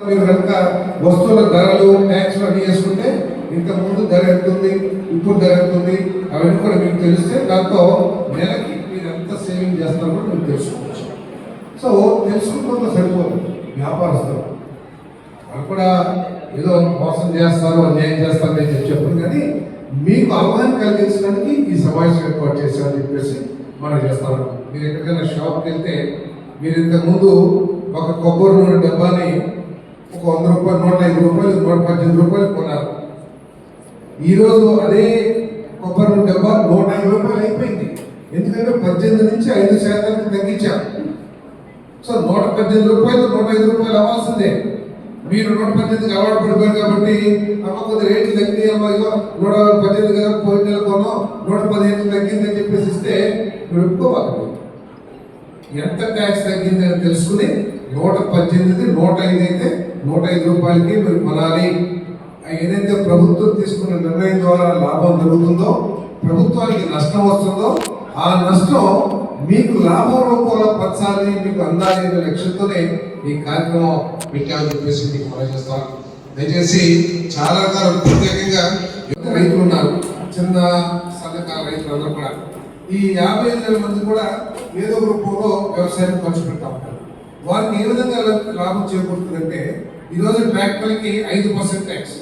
మీరు కనుక వస్తువుల ధరలు ట్యాక్స్ అన్ని వేసుకుంటే ఇంత ముందు ధర ఎంతుంది ఇప్పుడు ధర ఎంతుంది అవన్నీ కూడా మీకు తెలిస్తే దాంతో నెలకి మీరు ఎంత సేవింగ్ చేస్తారో కూడా మీరు తెలుసుకోవచ్చు. సో తెలుసుకుంటే సరిపోదు వ్యాపారస్తులు. వాళ్ళు కూడా ఏదో మోసం చేస్తారు అన్యాయం చేస్తారు నేను చెప్పాను కానీ మీకు అవగాహన కలిగించడానికి ఈ సమావేశం ఏర్పాటు చేశామని చెప్పేసి మనం చేస్తాము. మీరు ఎక్కడికైనా షాప్కి వెళ్తే మీరు ఇంతకుముందు ఒక కొబ్బరి నూనె డబ్బాని ఒక వంద రూపాయలు నూట ఐదు రూపాయలు నూట పద్దెనిమిది రూపాయలు కొన్నారు. ఈరోజు అదే కొబ్బరి నూనె డబ్బా నూట ఐదు రూపాయలు అయిపోయింది. ఎందుకంటే పద్దెనిమిది నుంచి ఐదు శాతానికి తగ్గించాం. సో నూట పద్దెనిమిది రూపాయలు నూట ఐదు రూపాయలు అవ్వాల్సిందే. మీరు నూట పద్దెనిమిదికి అలవాటు పడిపోయారు కాబట్టి అమ్మ కొద్ది రేట్లు తగ్గినాయి అమ్మ ఇగో నూట పద్దెనిమిది కదా పోయిన నెల కొన్నాం నూట పదిహేను తగ్గిందని చెప్పేసి ఇస్తే మీరు ఒప్పుకోవాలి. ఎంత ట్యాక్స్ తగ్గిందని తెలుసుకుని నూట పద్దెనిమిది నూట ఐదు అయితే నూట ఐదు రూపాయలకి మీరు కొనాలి. ఏదైతే ప్రభుత్వం తీసుకున్న నిర్ణయం ద్వారా లాభం జరుగుతుందో ప్రభుత్వానికి నష్టం వస్తుందో ఆ నష్టం మీకు లాభం రూపంలో పంచాలి మీకు అందాలి అనే లక్ష్యంతోనే ఈ కార్యక్రమం పెట్టామని చెప్పేసి మీకు మనం చేస్తాను దయచేసి చాలా రకాల ప్రత్యేకంగా రైతులు ఉన్నారు. చిన్న సన్నకారు రైతులు అందరూ కూడా. ఈ యాభై ఐదు వేల మంది కూడా ఏదో ఒక రూపంలో వ్యవసాయం ఖర్చు పెడతా ఉంటారు. వారికి ఏ విధంగా లాభం చేకూరుతుందంటే ఈరోజు ట్రాక్టర్కి ఐదు పర్సెంట్ ట్యాక్స్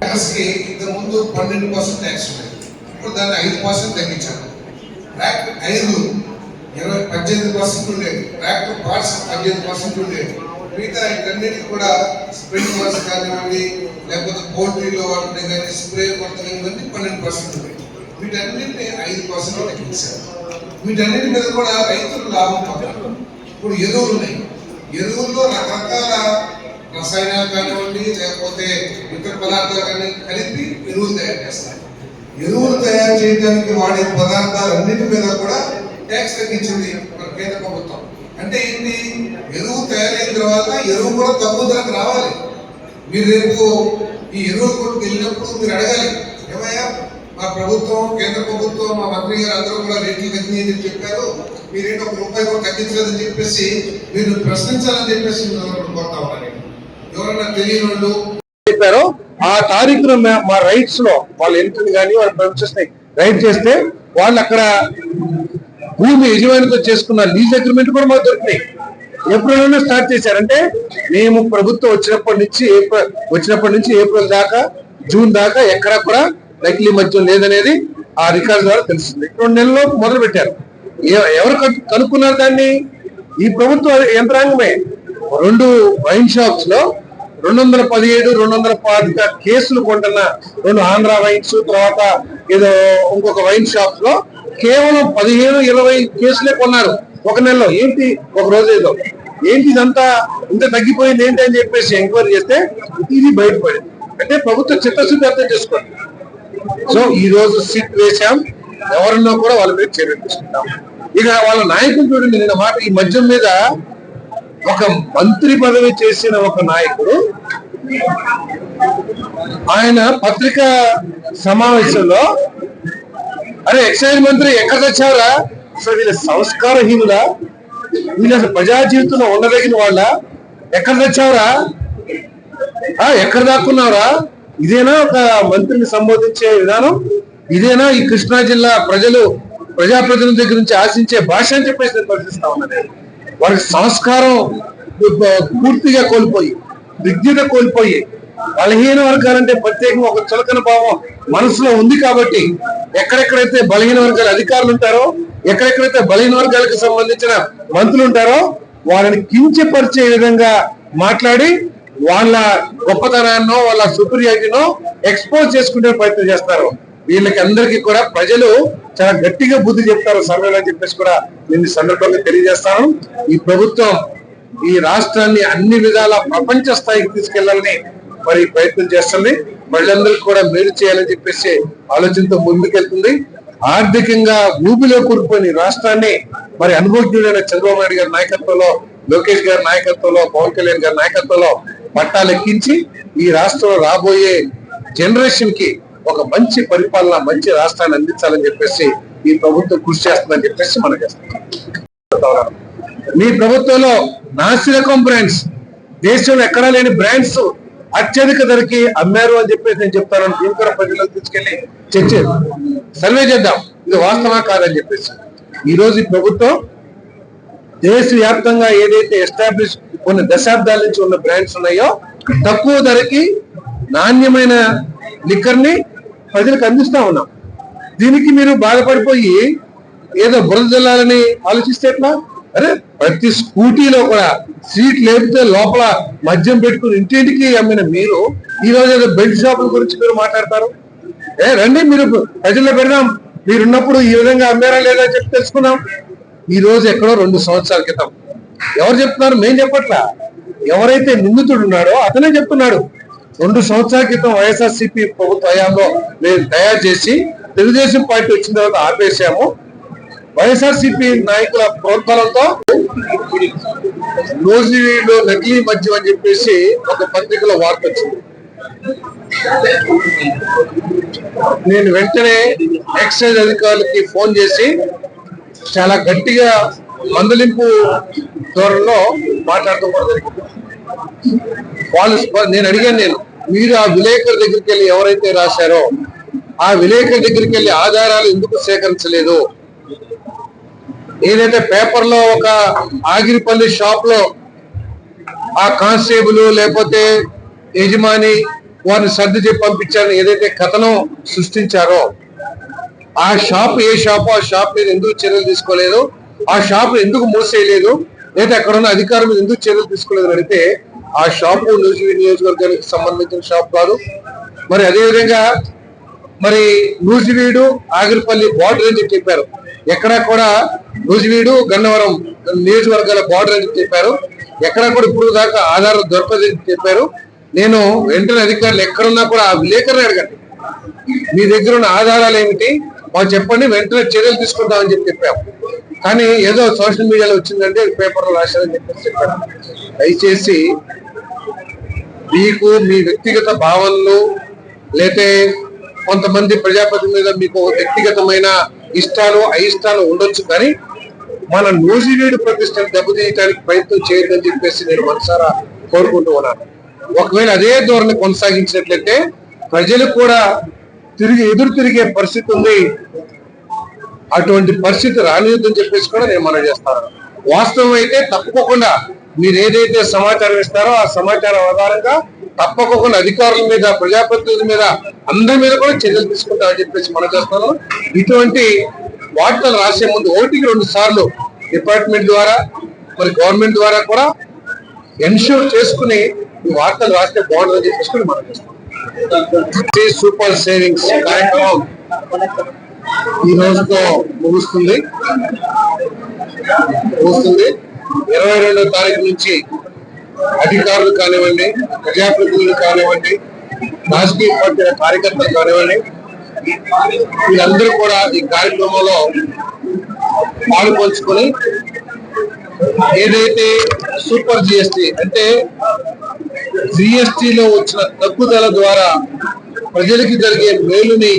ట్యాక్స్కి ఇంత ముందు పన్నెండు పర్సెంట్ ట్యాక్స్ ఉండేది. ఇప్పుడు దాన్ని ఐదు పర్సెంట్ తగ్గించారు. ట్రాక్టర్ ఐదు ఇరవై పద్దెనిమిది పర్సెంట్ ఉండేది. ట్రాక్టర్ పార్ట్స్ పద్దెనిమిది పర్సెంట్ ఉండేది. మిగతా ఇటన్నిటికి కూడా స్ప్రింక్లర్స్ కానివ్వండి లేకపోతే పోల్ట్రీలో వాటిని కానీ స్ప్రే కొడతాం ఇవన్నీ పన్నెండు పర్సెంట్ ఉండేది వీటన్నిటిని ఐదు పర్సెంట్ తగ్గించారు. వీటన్నిటి మీద కూడా రైతులు లాభం పొందారు. ఇప్పుడు ఎరువులు ఉన్నాయి. ఎరువుల్లో రకరకాల రసాయనాలు కానివ్వండి లేకపోతే ఇతర పదార్థాలు కానీ కలిపి ఎరువులు తయారు చేస్తారు. ఎరువులు తయారు చేయడానికి వాడే పదార్థాలన్నిటి మీద కూడా ట్యాక్స్ తగ్గించింది మన కేంద్ర ప్రభుత్వం. అంటే ఏంటి? ఎరువు తయారైన తర్వాత ఎరువు కూడా తక్కువ ధరకు రావాలి. మీరు రేపు ఈ ఎరువులు కొట్టుకు వెళ్ళినప్పుడు మీరు అడగాలి ఏమయ్యా మా ప్రభుత్వం కేంద్ర ప్రభుత్వం మా మంత్రి గారు అందరూ కూడా రేట్లు తగ్గినాయని చెప్పి చెప్పారు. మీరేంటో ఒక రూపాయి కూడా తగ్గించలేదని చెప్పేసి మీరు ప్రశ్నించాలని చెప్పేసి కోరుతా ఉన్నాను ఎవరన్నా తెలియని వాళ్ళు చెప్పారో ఆ తారీఖున మా- మా రైట్స్లో వాళ్ళు ఎంట్రీ కానీ వాళ్ళు ప్రొసెస్ రైట్ చేస్తే వాళ్ళు అక్కడ భూమి యజమానితో చేసుకున్న లీజ్ అగ్రిమెంట్ కూడా మాకు దొరికినాయి. ఏప్రిల్లోనే స్టార్ట్ చేశారంటే మేము ప్రభుత్వం వచ్చినప్పటి నుంచి ఏప్రిల్ వచ్చినప్పటి నుంచి ఏప్రిల్ దాకా జూన్ దాకా ఎక్కడా కూడా నకిలీ మద్యం లేదనేది ఆ రికార్డు ద్వారా తెలుస్తుంది. రెండు నెలల్లో మొదలు పెట్టారు ఎవరు కనుక్కున్నారు దాన్ని? ఈ ప్రభుత్వ యంత్రాంగమే. రెండు వైన్ షాప్స్లో రెండు వందల పదిహేడు రెండు వందల పాతిక కేసులు కొంటున్న రెండు ఆంధ్ర వైన్స్ తర్వాత ఏదో ఇంకొక వైన్ షాప్లో కేవలం పదిహేను ఇరవై కేసులే కొన్నారు ఒక నెలలో. ఏంటి ఒక రోజు ఏదో? ఏంటి ఇదంతా? ఇంత తగ్గిపోయింది ఏంటి అని చెప్పేసి ఎంక్వైరీ చేస్తే ఇది బయటపడింది. అంటే ప్రభుత్వ చిత్తశుద్ధి అర్థం చేసుకోండి. సో ఈ రోజు సిట్ వేశాం ఎవరన్నా కూడా వాళ్ళ మీద చర్యలు తీసుకుంటాం. ఇక వాళ్ళ నాయకులు చూడండి నిన్న మాట ఈ మద్యం మీద ఒక మంత్రి పదవి చేసిన ఒక నాయకుడు ఆయన పత్రికా సమావేశంలో అరే ఎక్సైజ్ మంత్రి ఎక్కడ తెచ్చారా అసలు వీళ్ళ సంస్కారహీనులా వీళ్ళు అసలు ప్రజా జీవితంలో ఉండదగిన వాళ్ళ? ఎక్కడ తెచ్చావురా? ఆ ఎక్కడ దాక్కున్నారా ఇదేనా ఒక మంత్రిని సంబోధించే విధానం? ఇదేనా ఈ కృష్ణా జిల్లా ప్రజలు ప్రజాప్రతినిధుల దగ్గర నుంచి ఆశించే భాష అని చెప్పేసి నేను ప్రశ్నిస్తా ఉన్నాను. వారికి సంస్కారం పూర్తిగా కోల్పోయి విజ్ఞత కోల్పోయి బలహీన వర్గాలంటే ప్రత్యేకంగా ఒక చులకన భావం మనసులో ఉంది కాబట్టి ఎక్కడెక్కడైతే బలహీన వర్గాల అధికారులు ఉంటారో ఎక్కడెక్కడైతే బలహీన వర్గాలకు సంబంధించిన మంత్రులు ఉంటారో వాళ్ళని కించపరిచే విధంగా మాట్లాడి వాళ్ళ గొప్పతనాన్నో వాళ్ళ సుపీరియారిటీనో ఎక్స్పోజ్ చేసుకునే ప్రయత్నం చేస్తారు. వీళ్ళకి అందరికీ కూడా ప్రజలు చాలా గట్టిగా బుద్ధి చెప్తారు సర్వేలు అని చెప్పేసి కూడా నేను సందర్భంగా తెలియజేస్తాను. ఈ ప్రభుత్వం ఈ రాష్ట్రాన్ని అన్ని విధాల ప్రపంచ స్థాయికి తీసుకెళ్ళాలని మరి ప్రయత్నం చేస్తుంది. ప్రజలందరికీ కూడా మేలు చేయాలని చెప్పేసి ఆలోచనతో ముందుకెళ్తుంది. ఆర్థికంగా ఊబిలో కూరుకుపోయిన రాష్ట్రాన్ని మరి అనుభవజ్ఞుడైన చంద్రబాబు నాయుడు గారి నాయకత్వంలో లోకేష్ గారి నాయకత్వంలో పవన్ కళ్యాణ్ గారి నాయకత్వంలో పట్టాలెక్కించి ఈ రాష్ట్రంలో రాబోయే జనరేషన్కి ఒక మంచి పరిపాలన మంచి రాష్ట్రాన్ని అందించాలని చెప్పేసి ఈ ప్రభుత్వం కృషి చేస్తుందని చెప్పేసి మనం మీ ప్రభుత్వంలో నాసిరకం బ్రాండ్స్ దేశంలో ఎక్కడా లేని బ్రాండ్స్ అత్యధిక ధరకి అమ్మారు అని చెప్పేసి నేను చెప్తాను. దీని కూడా ప్రజలకు తీసుకెళ్ళి చర్చ సర్వే చేద్దాం. ఇది వాస్తవా కాదని చెప్పేసి. ఈ రోజు ఈ ప్రభుత్వం దేశవ్యాప్తంగా ఏదైతే ఎస్టాబ్లిష్ కొన్ని దశాబ్దాల నుంచి ఉన్న బ్రాండ్స్ ఉన్నాయో తక్కువ ధరకి నాణ్యమైన లిక్కర్ని ప్రజలకు అందిస్తా ఉన్నాం. దీనికి మీరు బాధపడిపోయి ఏదో బురద జల్లాలని ఆలోచిస్తే ఎట్లా? అరే ప్రతి స్కూటీలో కూడా సీట్ లేపితే లోపల మద్యం పెట్టుకుని ఇంటింటికి అమ్మిన మీరు ఈ రోజు ఏదో బెల్ట్ షాపుల గురించి మీరు మాట్లాడతారు? ఏ రండి మీరు ప్రజల్లో పెడదాం. మీరున్నప్పుడు ఈ విధంగా అమ్మారా లేదా చెప్పి తెలుసుకున్నాం ఈ రోజు ఎక్కడో రెండు సంవత్సరాల క్రితం ఎవరు చెప్తున్నారు? మేం చెప్పట్లా. ఎవరైతే నిందితుడు ఉన్నాడో అతనే చెప్తున్నాడు. రెండు సంవత్సరాల క్రితం వైఎస్ఆర్సీపీ ప్రభుత్వ హయాంలో మేము తయారు చేసి తెలుగుదేశం పార్టీ వచ్చిన తర్వాత ఆపేశాము. వైఎస్ఆర్సీపీ నాయకుల ప్రోత్సాహంతో రోజులో నకిలీ మద్యం అని చెప్పేసి ఒక పత్రికలో వార్త వచ్చింది. నేను వెంటనే ఎక్సైజ్ అధికారులకి ఫోన్ చేసి చాలా గట్టిగా మందలింపు ధోరణిలో మాట్లాడటం కూడా జరిగింది. వాళ్ళు నేను అడిగాను నేను మీరు ఆ విలేకరు దగ్గరికి వెళ్ళి ఎవరైతే రాశారో ఆ విలేకరు దగ్గరికి వెళ్ళి ఆధారాలు ఎందుకు సేకరించలేదు? ఏదైతే పేపర్లో ఒక ఆగిరిపల్లి షాప్లో ఆ కానిస్టేబుల్ లేకపోతే యజమాని వారిని సర్ది చెప్పి పంపించారని ఏదైతే కథనం సృష్టించారో ఆ షాప్ ఏ షాపు ఆ షాప్ మీద ఎందుకు చర్యలు తీసుకోలేదు? ఆ షాప్ ఎందుకు మూసేయలేదు? లేదా అక్కడ ఉన్న అధికారం ఎందుకు చర్యలు తీసుకోలేదు అడిగితే ఆ షాపు నియోజకవర్గానికి సంబంధించిన షాప్ కాదు. మరి అదే విధంగా మరి నూజివీడు ఆగిరిపల్లి బార్డర్ అని చెప్పారు. ఎక్కడా కూడా నూజివీడు గన్నవరం నియోజకవర్గాల బార్డర్ అని చెప్పారు. ఎక్కడా కూడా ఇప్పుడు దాకా ఆధారం దొరకదని చెప్పారు. నేను వెంటనే అధికారులు ఎక్కడున్నా కూడా ఆ విలేకరుని అడగండి. మీ దగ్గర ఉన్న ఆధారాలు ఏమిటి? మాకు చెప్పండి వెంటనే చర్యలు తీసుకుంటామని చెప్పి చెప్పాము. కానీ ఏదో సోషల్ మీడియాలో వచ్చిందంటే పేపర్లో రాశారని చెప్పేసి చెప్పారు. దయచేసి మీకు మీ వ్యక్తిగత భావనలు లేతే కొంతమంది ప్రజాపతి మీద మీకు వ్యక్తిగతమైన ఇష్టాలు అయిష్టాలు ఉండొచ్చు కానీ మన నూజివీడు ప్రతిష్టను దెబ్బతీయడానికి ప్రయత్నం చేయొద్దని చెప్పేసి నేను మనసారా కోరుకుంటూ ఉన్నాను. ఒకవేళ అదే ధోరణి కొనసాగించినట్లయితే ప్రజలు కూడా తిరిగి ఎదురు తిరిగే పరిస్థితి ఉంది. అటువంటి పరిస్థితి రానియొద్దని చెప్పేసి కూడా నేను మనం చేస్తాను. వాస్తవం అయితే తప్పకుండా మీరు ఏదైతే సమాచారం ఇస్తారో ఆ సమాచారం ఆధారంగా తప్పకుండా అధికారుల మీద ప్రజాప్రతినిధుల మీద అందరి మీద కూడా చర్యలు తీసుకుంటారని చెప్పేసి మనం చేస్తాను. ఇటువంటి వార్తలు రాసే ముందు ఒకటికి రెండు సార్లు డిపార్ట్మెంట్ ద్వారా మరి గవర్నమెంట్ ద్వారా కూడా ఎన్ష్యూర్ చేసుకుని ఈ వార్తలు రాస్తే బాగుంటుందని చెప్పేసి మనం చేస్తాం సూపర్ సేవింగ్స్ కార్యక్రమం ఈ రోజుతో ముగుస్తుంది. ముగుస్తుంది. ఇరవై రెండో తారీఖు నుంచి అధికారులు కానివ్వండి ప్రజాప్రతినిధులు కానివ్వండి రాజకీయ పార్టీల కార్యకర్తలు కానివ్వండి వీళ్ళందరూ కూడా ఈ కార్యక్రమంలో పాల్పంచుకొని ఏదైతే సూపర్ జిఎస్టి అంటే జిఎస్టిలో వచ్చిన తగ్గుదల ద్వారా ప్రజలకి జరిగే మేలుని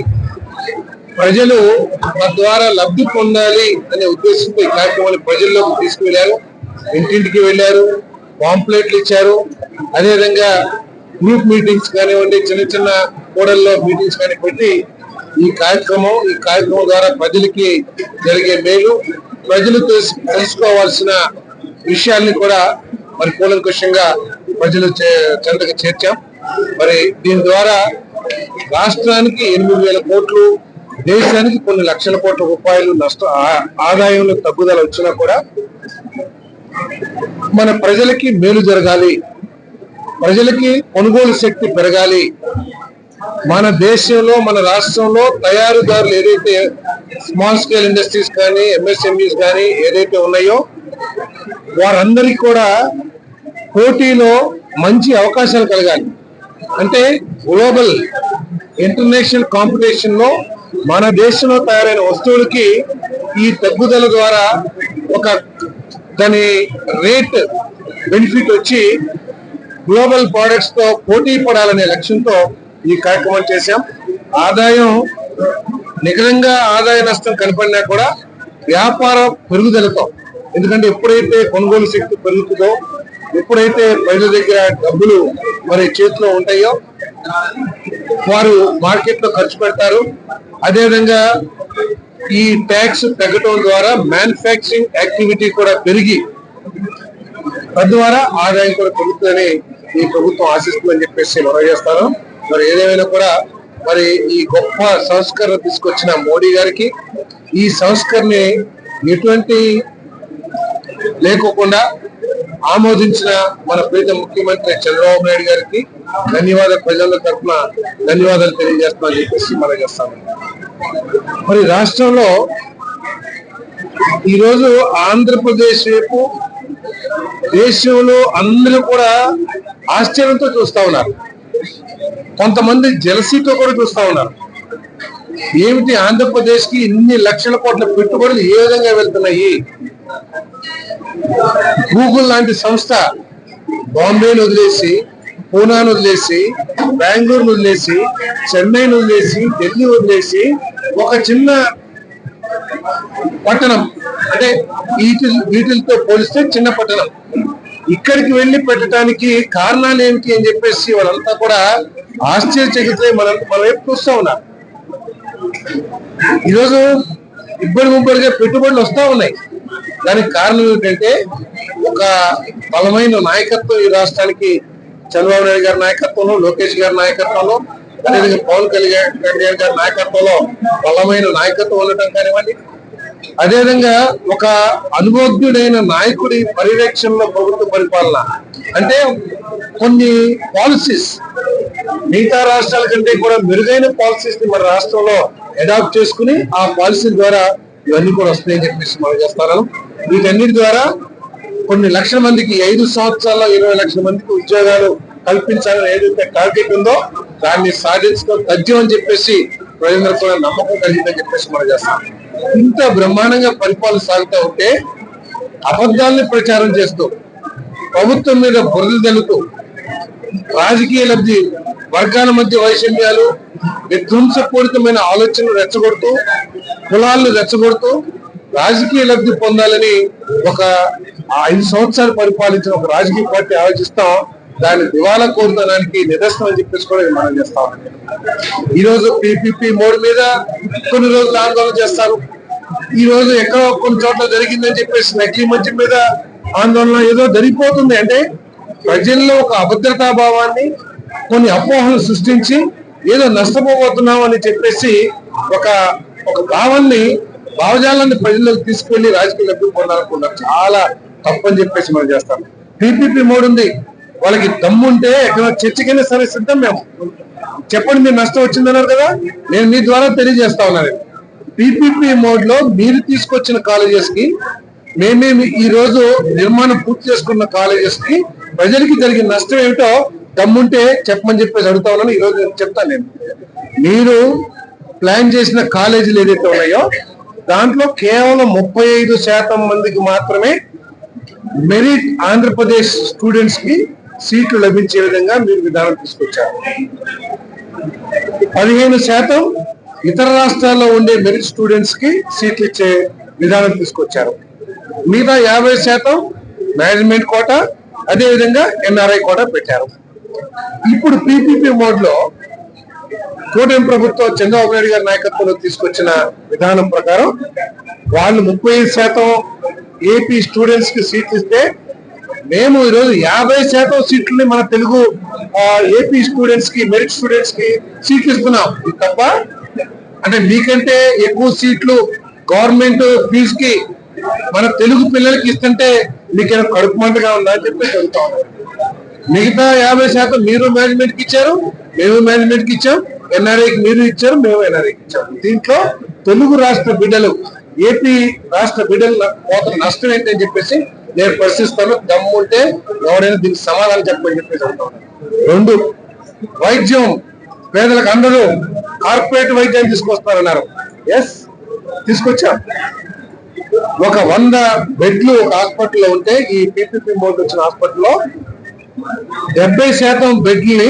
ప్రజలు తద్వారా లబ్ధి పొందాలి అనే ఉద్దేశంతో ఈ కార్యక్రమాన్ని ప్రజల్లోకి తీసుకువెళ్ళారు ఇంటింటికి వెళ్ళారు పాంప్లెట్లు ఇచ్చారు. అదేవిధంగా గ్రూప్ మీటింగ్స్ కానివ్వండి చిన్న చిన్న కూడల్లో మీటింగ్స్ కానీ పెట్టి ఈ కార్యక్రమం ఈ కార్యక్రమం ద్వారా ప్రజలకి జరిగే మేలు ప్రజలు తెలుసుకోవాల్సిన విషయాల్ని కూడా మరి కూలంకషంగా ప్రజలు చెంతకు చేర్చాం. మరి దీని ద్వారా రాష్ట్రానికి ఎనిమిది వేల కోట్లు దేశానికి కొన్ని లక్షల కోట్ల రూపాయలు నష్ట ఆ- ఆదాయంలో తగ్గుదల వచ్చినా కూడా మన ప్రజలకి మేలు జరగాలి. ప్రజలకి కొనుగోలు శక్తి పెరగాలి. మన దేశంలో మన రాష్ట్రంలో తయారీదారులు ఏదైతే స్మాల్ స్కేల్ ఇండస్ట్రీస్ కానీ ఎంఎస్ఎంఈస్ కానీ ఏదైతే ఉన్నాయో వారందరికీ కూడా పోటీలో మంచి అవకాశాలు కలగాలి. అంటే గ్లోబల్ ఇంటర్నేషనల్ కాంపిటీషన్లో మన దేశంలో తయారైన వస్తువులకి ఈ తగ్గుదల ద్వారా ఒక దాని రేట్ బెనిఫిట్ వచ్చి గ్లోబల్ ప్రోడక్ట్స్తో పోటీ పడాలనే లక్ష్యంతో ఈ కార్యక్రమం చేశాం. ఆదాయం నికరంగా ఆదాయ నష్టం కనపడినా కూడా వ్యాపార పెరుగుదలతో ఎందుకంటే ఎప్పుడైతే కొనుగోలు శక్తి పెరుగుతుందో ఎప్పుడైతే ప్రజల దగ్గర డబ్బులు మరి చేతిలో ఉంటాయో వారు మార్కెట్లో ఖర్చు పెడతారు. అదేవిధంగా ఈ ట్యాక్స్ తగ్గటం ద్వారా మ్యానుఫ్యాక్చరింగ్ యాక్టివిటీ కూడా పెరిగి తద్వారా ఆదాయం కూడా పెరుగుతుందని ఈ ప్రభుత్వం ఆశిస్తుందని చెప్పేసి మనం చేస్తాను. మరి ఏదేమైనా కూడా మరి ఈ గొప్ప సంస్కరణ తీసుకొచ్చిన మోడీ గారికి ఈ సంస్కరణని ఎటువంటి లేకోకుండా ఆమోదించిన మన ప్రీత ముఖ్యమంత్రి చంద్రబాబు నాయుడు గారికి ధన్యవాదాలు ప్రజల తరఫున ధన్యవాదాలు తెలియజేస్తామని చెప్పేసి మనం చేస్తాము. మరి రాష్ట్రంలో ఈరోజు ఆంధ్రప్రదేశ్ వైపు దేశంలో అందరూ కూడా ఆశ్చర్యంతో చూస్తా ఉన్నారు. కొంతమంది జలసీతో కూడా చూస్తూ ఉన్నారు. ఏమిటి ఆంధ్రప్రదేశ్కి ఇన్ని లక్షల కోట్ల పెట్టుబడులు ఏ విధంగా వెళ్తున్నాయి? గూగుల్ లాంటి సంస్థ బాంబేను వదిలేసి పూనాను వదిలేసి బెంగళూరును వదిలేసి చెన్నైను వదిలేసి ఢిల్లీ వదిలేసి ఒక చిన్న పట్టణం అంటే వీటి వీటితో పోలిస్తే చిన్న పట్టణం. ఇక్కడికి వెళ్ళి పెట్టడానికి కారణాలు ఏమిటి అని చెప్పేసి వాళ్ళంతా కూడా ఆశ్చర్యచకితే మనం మన వైపు చూస్తా ఉన్నారు. ఈరోజు ఇబ్బడి ముబ్బడిగా పెట్టుబడులు వస్తా ఉన్నాయి. దానికి కారణం ఏమిటంటే ఒక బలమైన నాయకత్వం ఈ రాష్ట్రానికి చంద్రబాబు నాయుడు గారి నాయకత్వంలో లోకేష్ గారి నాయకత్వంలో అదేవిధంగా పవన్ కళ్యాణ్ కళ్యాణ్ గారి నాయకత్వంలో బలమైన నాయకత్వం ఉండటం కానివ్వండి అదేవిధంగా ఒక అనుభవజ్ఞుడైన నాయకుడి పర్యవేక్షణలో ప్రభుత్వ పరిపాలన. అంటే కొన్ని పాలసీస్ మిగతా రాష్ట్రాల కంటే కూడా మెరుగైన పాలసీస్ని మన రాష్ట్రంలో అడాప్ట్ చేసుకుని ఆ పాలసీ ద్వారా ఇవన్నీ కూడా వస్తాయని చెప్పేసి మనం చేస్తాను. వీటన్నిటి ద్వారా కొన్ని లక్షల మందికి ఐదు సంవత్సరాల్లో ఇరవై లక్షల మందికి ఉద్యోగాలు కల్పించాలని ఏదైతే టార్గెట్ ఉందో దాన్ని సాధించడం తథ్యం అని చెప్పేసి ప్రజలకు కూడా నమ్మకం కలిగిందని చెప్పేసి మనం చేస్తాం. ఇంత బ్రహ్మాండంగా పరిపాలన సాగుతూ ఉంటే అబద్ధాలని ప్రచారం చేస్తూ ప్రభుత్వం మీద బురదలు తెలుతూ రాజకీయ లబ్ధి వర్గాల మధ్య వైషమ్యాలు విధ్వంసపూరితమైన ఆలోచనలు రెచ్చగొడుతూ కులాలను రెచ్చగొడుతూ రాజకీయ లబ్ధి పొందాలని ఒక ఐదు సంవత్సరాలు పరిపాలించిన ఒక రాజకీయ పార్టీ ఆలోచిస్తాం. దాన్ని దివాలా కోరుతానికి నిదర్శనం అని చెప్పేసి కూడా మనం చేస్తాం ఈ రోజు పిపిపి మోడ్ మీద కొన్ని రోజులు ఆందోళన చేస్తారు. ఈ రోజు ఎక్కడో కొన్ని చోట్ల జరిగిందని చెప్పేసి నకిలీ మద్యం మీద ఆందోళన ఏదో జరిగిపోతుంది అంటే ప్రజల్లో ఒక అభద్రతా భావాన్ని కొన్ని అపోహలు సృష్టించి ఏదో నష్టపోబోతున్నాం అని చెప్పేసి ఒక ఒక భావాన్ని భావజాలాన్ని ప్రజల్లోకి తీసుకెళ్ళి రాజకీయ లబ్ధి పొందాలనుకున్నారు. చాలా తప్పని చెప్పేసి మనం చేస్తాం. పీపీపీ మోడ్ ఉంది. వాళ్ళకి దమ్ముంటే ఎక్కడ చర్చకైనా సరే సిద్ధం మేము. చెప్పండి మీరు నష్టం వచ్చిందన్నారు కదా? నేను మీ ద్వారా తెలియజేస్తా ఉన్నాను. పీపీపీ మోడ్లో మీరు తీసుకొచ్చిన కాలేజెస్కి మేమే ఈ రోజు నిర్మాణం పూర్తి చేసుకున్న కాలేజెస్కి ప్రజలకి జరిగిన నష్టం ఏమిటో దమ్ముంటే చెప్పమని చెప్పేసి అడుగుతా ఉన్నాను. ఈ రోజు చెప్తాను నేను. మీరు ప్లాన్ చేసిన కాలేజీలు ఏదైతే ఉన్నాయో దాంట్లో కేవలం ముప్పై ఐదు శాతం మందికి మాత్రమే మెరిట్ ఆంధ్రప్రదేశ్ స్టూడెంట్స్కి సీట్లు లభించే విధంగా మీరు విధానం తీసుకొచ్చారు. పదిహేను శాతం ఇతర రాష్ట్రాల్లో ఉండే మెరిట్ స్టూడెంట్స్కి సీట్లు ఇచ్చే విధానం తీసుకొచ్చారు. మిగతా యాభై శాతం మేనేజ్మెంట్ కోట అదే విధంగా ఎన్ఆర్ఐ కోట పెట్టారు. ఇప్పుడు పీపీపీ మోడ్లో కూటమి ప్రభుత్వం చంద్రబాబు నాయుడు గారి నాయకత్వంలో తీసుకొచ్చిన విధానం ప్రకారం వాళ్ళు ముప్పై ఐదు శాతం ఏపీ స్టూడెంట్స్కి సీట్లు ఇస్తే మేము ఈరోజు యాభై శాతం సీట్లని మన తెలుగు ఏపీ స్టూడెంట్స్కి మెరిట్ స్టూడెంట్స్కి సీట్లు ఇస్తున్నాం తప్ప అంటే మీకంటే ఎక్కువ సీట్లు గవర్నమెంట్ ఫీజు కి మన తెలుగు పిల్లలకి ఇస్తుంటే మీకేమైనా కడుపు మంటగా ఉందా అని చెప్పి అడుగుతా మిగతా యాభై శాతం మీరు మేనేజ్మెంట్కి ఇచ్చారు మేము మేనేజ్మెంట్కి ఇచ్చాం ఎన్ఆర్ఐకి మీరు ఇచ్చారు మేము ఎన్ఆర్ఐకి ఇచ్చాం. దీంట్లో తెలుగు రాష్ట్ర బిడ్డలు ఏపీ రాష్ట్ర బిడ్డలు కోత నష్టం ఏంటని చెప్పేసి నేను ప్రశ్నిస్తాను దమ్ము ఉంటే ఎవరైనా దీనికి సమాధానం చెప్పని చెప్పేసి రెండు వైద్యం పేదలకు అందరూ కార్పొరేట్ వైద్యాన్ని తీసుకొస్తారన్నారు. ఎస్ తీసుకొచ్చాం? ఒక వంద బెడ్లు ఒక హాస్పిటల్లో ఉంటే ఈ పీపీపీ మోడ్ వచ్చిన హాస్పిటల్లో డెబ్బై శాతం బెడ్లని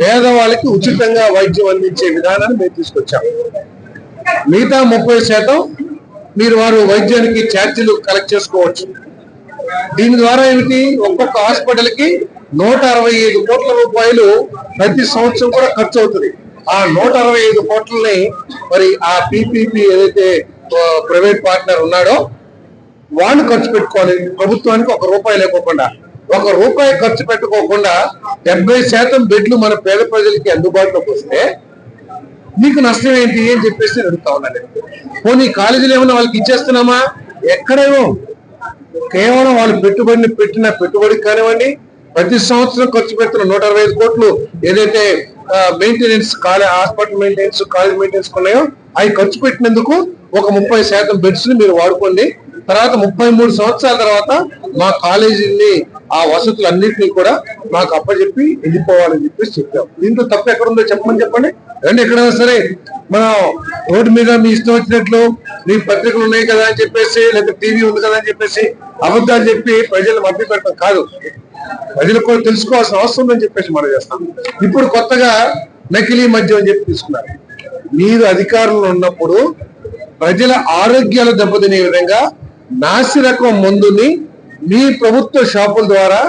పేదవాళ్ళకి ఉచితంగా వైద్యం అందించే విధానాన్ని మేము తీసుకొచ్చాం. మిగతా ముప్పై శాతం మీరు వారు వైద్యానికి ఛార్జీలు కలెక్ట్ చేసుకోవచ్చు. దీని ద్వారా ఏమిటి? ఒక్కొక్క హాస్పిటల్కి నూట అరవై ఐదు కోట్ల రూపాయలు ప్రతి సంవత్సరం కూడా ఖర్చు అవుతుంది. ఆ నూట అరవై ఐదు కోట్లని మరి ఆ పిపిపి ఏదైతే ప్రైవేట్ పార్ట్నర్ ఉన్నాడో వాళ్ళు ఖర్చు పెట్టుకోవాలి. ప్రభుత్వానికి ఒక రూపాయి లేకోకుండా. ఒక రూపాయి ఖర్చు పెట్టుకోకుండా డెబ్బై శాతం బెడ్లు మన పేద ప్రజలకి అందుబాటులోకి వస్తే నీకు నష్టం ఏంటి అని చెప్పేసి నేను అడుగుతా ఉన్నాను. పోనీ కాలేజీలు ఏమన్నా వాళ్ళకి ఇచ్చేస్తున్నామా? ఎక్కడేమో కేవలం వాళ్ళు పెట్టుబడిని పెట్టిన పెట్టుబడికి కానివ్వండి ప్రతి సంవత్సరం ఖర్చు పెడుతున్న నూట అరవై ఐదు కోట్లు ఏదైతే maintenance college hospital maintenance college maintenance ఉన్నాయో అవి ఖర్చు పెట్టినందుకు ఒక ముప్పై శాతం బెడ్స్ని మీరు వాడుకోండి. తర్వాత ముప్పై మూడు సంవత్సరాల తర్వాత మా కాలేజీని ఆ వసతులు అన్నింటినీ కూడా మాకు అప్పచెప్పి వెళ్ళిపోవాలని చెప్పేసి చెప్పాం. దీంట్లో తప్పు ఎక్కడ ఉందో చెప్పమని చెప్పండి? రండి ఎక్కడైనా సరే మనం రోడ్డు మీద మీ ఇష్టం వచ్చినట్లు మీ పత్రికలు ఉన్నాయి కదా అని చెప్పేసి లేదా టీవీ ఉంది కదా అని చెప్పేసి అబద్ధాలు చెప్పి ప్రజలు మభ్య పెట్టడం కాదు ప్రజలు కూడా తెలుసుకోవాల్సిన అవసరం ఉందని చెప్పేసి మనం చేస్తాం. ఇప్పుడు కొత్తగా నకిలీ మద్యం అని చెప్పి తీసుకున్నారు. మీరు అధికారంలో ఉన్నప్పుడు ప్రజల ఆరోగ్యాలు దెబ్బతినే విధంగా నాసిరకం మందుని మీ ప్రభుత్వ షాపుల ద్వారా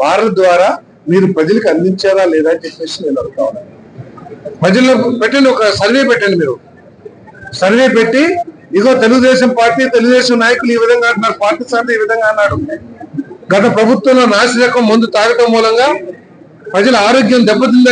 వారల ద్వారా మీరు ప్రజలకు అందించారా లేదా అని చెప్పేసి నేను అడుగుతా ఉన్నాను ప్రజల్లో పెట్టండి ఒక సర్వే పెట్టండి మీరు. సర్వే పెట్టి ఇగో తెలుగుదేశం పార్టీ తెలుగుదేశం నాయకులు ఈ విధంగా అంటున్నారు పార్టీ సార్లు ఈ విధంగా అన్నాడు. గత ప్రభుత్వంలో నాసిరకం మందు తాగటం మూలంగా ప్రజల ఆరోగ్యం దెబ్బతిందని